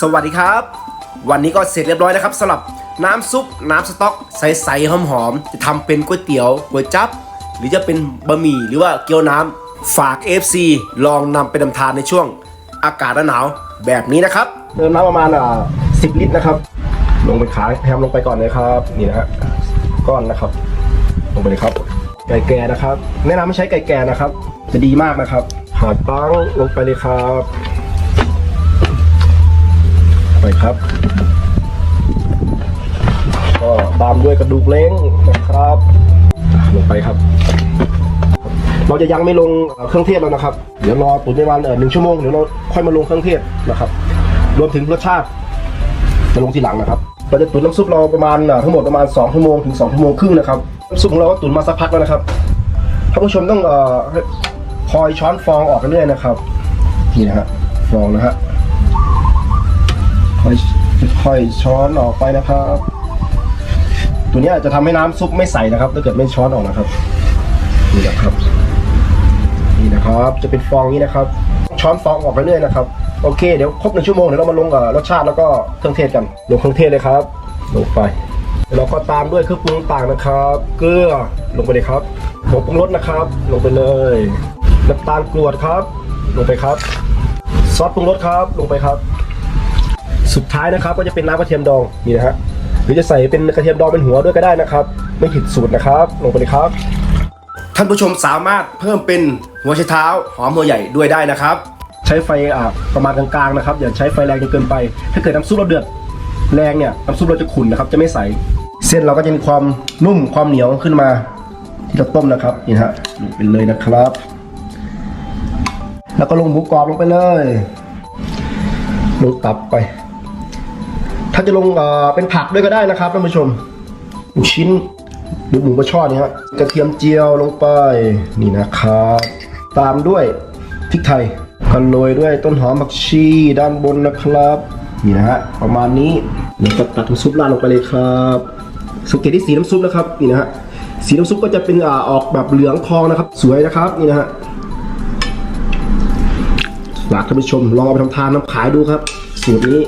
สวัสดีครับ วันนี้ก็เสร็จเรียบร้อยนะครับสำหรับน้ำซุปน้ำสต๊อกใสๆหอมๆจะทำเป็นก๋วยเตี๋ยวก๋วยจั๊บหรือจะเป็นบะหมี่หรือว่าเกี๊ยวน้ำฝาก FC ลองนำไปนำทานในช่วงอากาศหนาวแบบนี้นะครับ เติมน้ำประมาณอ่าสิบลิตรนะครับ ลงไปขาแฮมลงไปก่อนเลยครับนี่นะฮะก้อนนะครับ ลงไปเลยครับ ไก่แก่นะครับ แนะนำไม่ใช้ไก่แก่นะครับ จะดีมากนะครับ หาดปังลงไปเลยครับ ครับ ก็ตามด้วยกระดูกเล้งนะครับ ลงไปครับ เราจะยังไม่ลงเครื่องเทศแล้วนะครับ เดี๋ยวรอตุ๋นประมาณหนึ่งชั่วโมงเดี๋ยวเราค่อยมาลงเครื่องเทศนะครับ รวมถึงรสชาติจะลงทีหลังนะครับเราจะตุ๋นน้ำซุปเราประมาณทั้งหมดประมาณ2ชั่วโมงถึง2ชั่วโมงครึ่งนะครับน้ำซุปของเราก็ตุ๋นมาสักพักแล้วนะครับท่านผู้ชมต้องคอยช้อนฟองออกเรื่อยๆนะครับ นี่นะฮะฟองนะฮะ ค่อยค่อยช้อนออกไปนะครับ ตัวนี้ยจจะทำให้น้ำซุปไม่ใสนะครับ ถ้าเกิดไม่ช้อนออกนะครับ นี่นะครับ นี่นะครับ จะเป็นฟองนี้นะครับ ช้อนฟองออกไปเรื่อยนะครับ โอเค เดี๋ยวครบหนึ่งชั่วโมงเดี๋ยวเรามาลงกับรสชาติแล้วก็เครื่องเทศกัน ลงเครื่องเทศเลยครับ ลงไปเราก็ตามด้วยเครื่องปรุงต่างนะครับ เกลือลงไปเลยครับผงปรุงรสนะครับ ลงไปเลยน้ำตาลกรวดครับ ลงไปครับ ซอสปรุงรสครับ ลงไปครับ สุดท้ายนะครับก็จะเป็นน้ำกระเทียมดองนี่นะฮะหรือจะใส่เป็นกระเทียมดองเป็นหัวด้วยก็ได้นะครับ ไม่ผิดสูตรนะครับ ลงไปเลยครับ ท่านผู้ชมสามารถเพิ่มเป็นหัวไชเท้าหอมหัวใหญ่ด้วยได้นะครับ ใช้ไฟอ่าประมาณกลางๆนะครับอย่าใช้ไฟแรงจนเกินไป ถ้าเกิดน้ำซุปเราเดือดแรงเนี่ยน้ำซุปเราจะขุ่นนะครับจะไม่ใสเส้นเราก็จะมีความนุ่มความเหนียวขึ้นมา ที่เราต้มนะครับนี่นะฮะลงไปเลยนะครับ แล้วก็ลงหมูกรอบลงไปเลยลงตับไป ถ้าจะลงเป็นผักด้วยก็ได้นะครับท่านผู้ชมลูกชิ้นหรือหมูกระชอนนี่ฮะกระเทียมเจียวลงไปนี่นะครับตามด้วยพริกไทยก็โรยด้วยต้นหอมผักชีด้านบนนะครับ นี่นะฮะประมาณนี้แล้วก็ตักน้ำซุปราดลงไปเลยครับสังเกตที่สีน้ำซุปนะครับนี่นะฮะสีน้ำซุปก็จะเป็นอ่าออกแบบเหลืองทองนะครับ สวยนะครับนี่นะฮะฝากท่านผู้ชมลองเอาไปทำทานน้ำขายดูครับ สูตรนี้